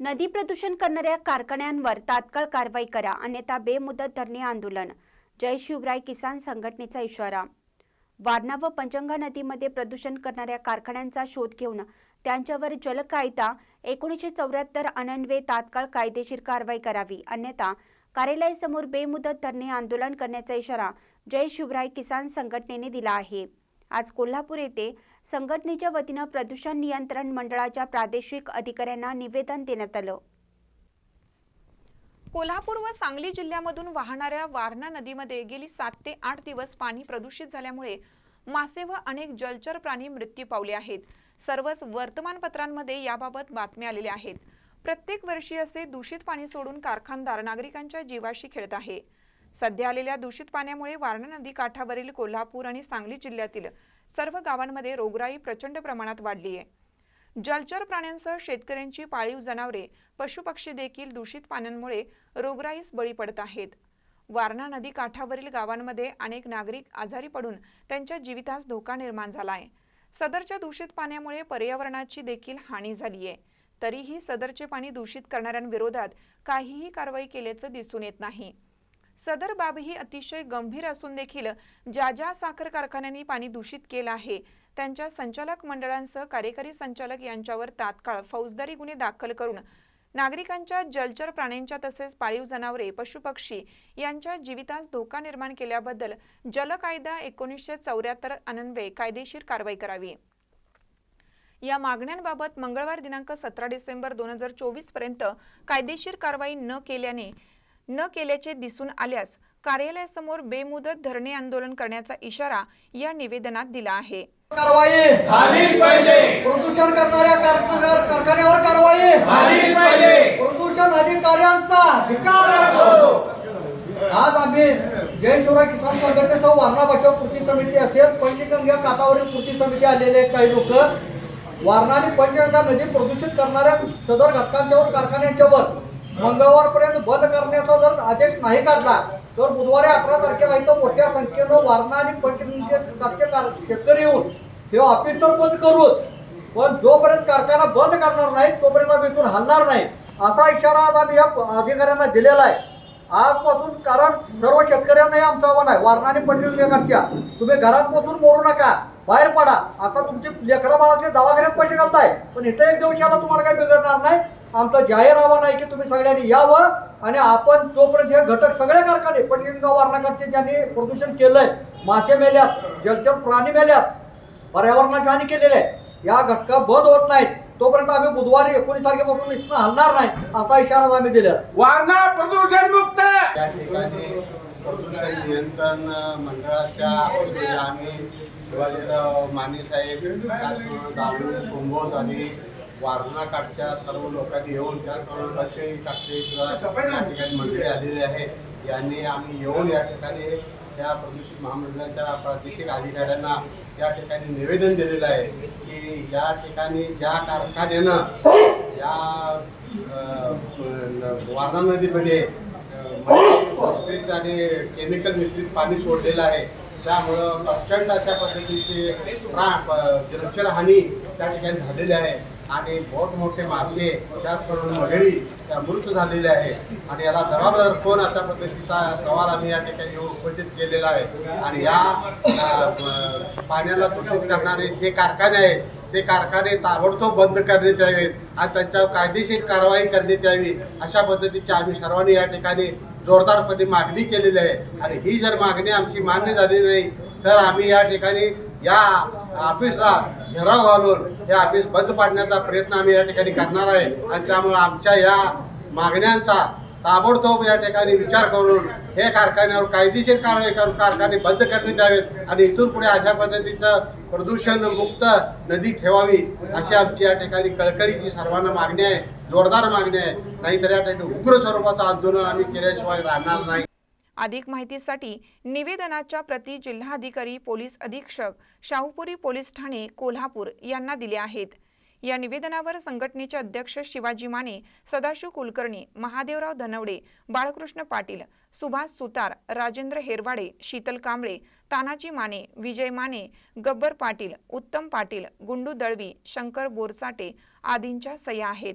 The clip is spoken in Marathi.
नदी प्रदूषण करणाऱ्या कारखान्यांवर तात्काळ कारवाई करा अन्यथा बेमुदत धरणे आंदोलन. जय शिवराय किसान संघटनेचा इशारा. वारणा व पंचंगा नदीमध्ये प्रदूषण करणाऱ्या कारखान्यांचा शोध घेऊन त्यांच्यावर जल कायदा एकोणीसशे चौऱ्याहत्तर अनन्वे तात्काळ कायदेशीर कारवाई करावी अन्यथा कार्यालयासमोर बेमुदत धरणे आंदोलन करण्याचा इशारा जय शिवराय किसान संघटनेने दिला आहे. आज कोल्हापूर येथे संघटनेच्या वतीनं प्रदूषण नियंत्रण मंडळाच्या प्रादेशिक अधिकाऱ्यांना निवेदन देण्यात आलं. कोल्हापूर व सांगली जिल्ह्यामधून वाहणाऱ्या वारणा नदीमध्ये गेली सात ते आठ दिवस पाणी प्रदूषित झाल्यामुळे मासे व अनेक जलचर प्राणी मृत्यू पावले आहेत. सर्वच वर्तमानपत्रांमध्ये याबाबत बातम्या आलेल्या आहेत. प्रत्येक वर्षी असे दूषित पाणी सोडून कारखानदार नागरिकांच्या जीवाशी खेळत आहे. सध्या आलेल्या दूषित पाण्यामुळे वारणा नदी काठावरील कोल्हापूर आणि सांगली जिल्ह्यातील सर्व गावांमध्ये रोगराई प्रचंड प्रमाणात वाढली आहे. जलचर प्राण्यांसह शेतकऱ्यांची पाळीव जनावरे पशुपक्षी देखील दूषित पाण्यांमुळे रोगराईस बळी पडत आहेत. वारणा नदी काठावरील गावांमध्ये अनेक नागरिक आजारी पडून त्यांच्या जीवितास धोका निर्माण झाला आहे. सदरच्या दूषित पाण्यामुळे पर्यावरणाची देखील हानी झाली आहे. तरीही सदरचे पाणी दूषित करणाऱ्यांविरोधात काहीही कारवाई केल्याचं दिसून येत नाही. सदर बाब ही अतिशय गंभीर असून देखील ज्या ज्या साखर कारखान्यांनी पाणी दूषित केलं आहे त्यांच्या संचालक मंडळांसह कार्यकारी संचालक यांच्यावर तात्काळ फौजदारी गुन्हे दाखल करून नागरिकांच्या जलचर प्राण्यांच्या तसेच पाळीव जनावरे पशुपक्षी यांच्या जीवितास धोका निर्माण केल्याबद्दल जल कायदा एकोणीसशे चौऱ्याहत्तर अन्वये कायदेशीर कारवाई करावी. या मागण्यांबाबत मंगळवार दिनांक सतरा डिसेंबर दोन हजार चोवीसपर्यंत कायदेशीर कारवाई न केल्याने न केल्याचे दिसून आल्यास कार्यालयासमोर बेमुदत धरणे आंदोलन करण्याचा इशारा या निवेदनात दिला आहे. कारवाई झालीच पाहिजे. प्रदूषण करणाऱ्या कारखान्या- कारखान्यावर कारवाई झालीच पाहिजे. प्रदूषण अधिकाऱ्यांचा आज आम्ही जय शिवराय किसान संघटनेसह वारणा बचाव कृती समिती असेल पंचगंगा काठावरील कृती समिती आलेले आहेत काही लोक. वारणा आणि पंचगंगा नदी प्रदूषित करणाऱ्या सदर घटकांच्यावर कारखान्यांच्यावर मंगळवारपर्यंत बंद करण्याचा जर आदेश नाही काढला तर बुधवारी अठरा तारखेला इथं मोठ्या संख्येनं वारणा आणि पंचगंगेचे शेतकरी येऊन हे ऑफिस तर बंद करूच पण जोपर्यंत कारखाना बंद करणार नाही तोपर्यंत आम्ही इथून हलणार नाही असा इशारा आज आम्ही या अधिकाऱ्यांना दिलेला आहे. आजपासून कारण सर्व शेतकऱ्यांनाही आमचं आव्हान आहे वारणा आणि पंचगंगाच्या तुम्ही घरात बसून मोरू नका बाहेर पडा. आता तुमची लेकरा बाळाचे दवाखान्यात पैसे घालताय पण इथं एक दिवशी आला तुम्हाला काही बिघडणार नाही. आमचं जाहीर आव्हान आहे की तुम्ही सगळ्यांनी यावं आणि आपण तोपर्यंत हे घटक सगळे कारखाने पंचगंगा वारणाकडचे ज्यांनी प्रदूषण केलंय मासे मेल्यात जलचर प्राणी मेल्यात पर्यावरणाची हानी केलेली आहे या घटका बंद होत नाहीत तोपर्यंत आम्ही बुधवारी एकोणीस तारखेपासून इथनं हलणार नाही असा इशारा आम्ही आहे. वारणा प्रदूषण मुक्त या ठिकाणी प्रदूषण नियंत्रण मंडळाच्या आम्ही शिवाजीराव माने साहेब कुंभोज आणि वारणाकाठच्या सर्व लोकांनी येऊन त्याचबरोबर बच्चे काटचे या ठिकाणी मंडळी आलेली आहे. यांनी आम्ही येऊन या ठिकाणी त्या प्रदूषित महामंडळाच्या प्रादेशिक अधिकाऱ्यांना या ठिकाणी निवेदन दिलेलं आहे की या ठिकाणी ज्या कारखान्यानं या वारणा नदीमध्ये मिश्रित आणि केमिकल मिश्रित पाणी सोडलेलं आहे. त्यामुळं प्रचंड अशा पद्धतीचे प्रा जलचर हानी त्या ठिकाणी झालेली आहे. आणि मोठमोठे मासे त्याचप्रमाणे मगरी त्या मृत झालेले आहे. आणि याला जबाबदार कोण अशा पद्धतीचा सवाल आम्ही या ठिकाणी उपस्थित केलेला आहे. आणि या पाण्याला दूषित करणारे जे कारखाने आहेत ते कारखाने ताबडतोब बंद करण्यात यावेत आणि त्यांच्यावर कायदेशीर कारवाई करण्यात यावी अशा पद्धतीची आम्ही सर्वांनी या ठिकाणी जोरदारपणे मागणी केलेली आहे. आणि ही जर मागणी आमची मान्य झाली नाही तर आम्ही या ठिकाणी या ऑफिसला घेराव घालून हे ऑफिस बंद पाडण्याचा प्रयत्न आम्ही या ठिकाणी करणार आहे. आणि त्यामुळे आमच्या या मागण्यांचा ताबडतोब या ठिकाणी विचार करून हे कारखान्यावर कायदेशीर कारवाई करून कारखाने बंद करण्यात यावेत आणि इथून पुढे अशा पद्धतीचं प्रदूषण मुक्त नदी ठेवावी अशी आमची या ठिकाणी कळकळीची सर्वांना मागणी आहे जोरदार मागणी आहे. नाहीतर या ठिकाणी उग्र स्वरूपाचं आंदोलन आम्ही केल्याशिवाय राहणार नाही. अधिक माहितीसाठी निवेदनाच्या प्रति जिल्हाधिकारी पोलीस अधीक्षक शाहूपुरी पोलीस ठाणे कोल्हापूर यांना दिले आहेत. या निवेदनावर संघटनेचे अध्यक्ष शिवाजी माने सदाशिव कुलकर्णी महादेवराव धनवडे बाळकृष्ण पाटील सुभाष सुतार राजेंद्र हेरवाडे शीतल कांबळे तानाजी माने विजय माने गब्बर पाटील उत्तम पाटील गुंडू दळवी शंकर बोरसाटे आदींच्या सह्या आहेत.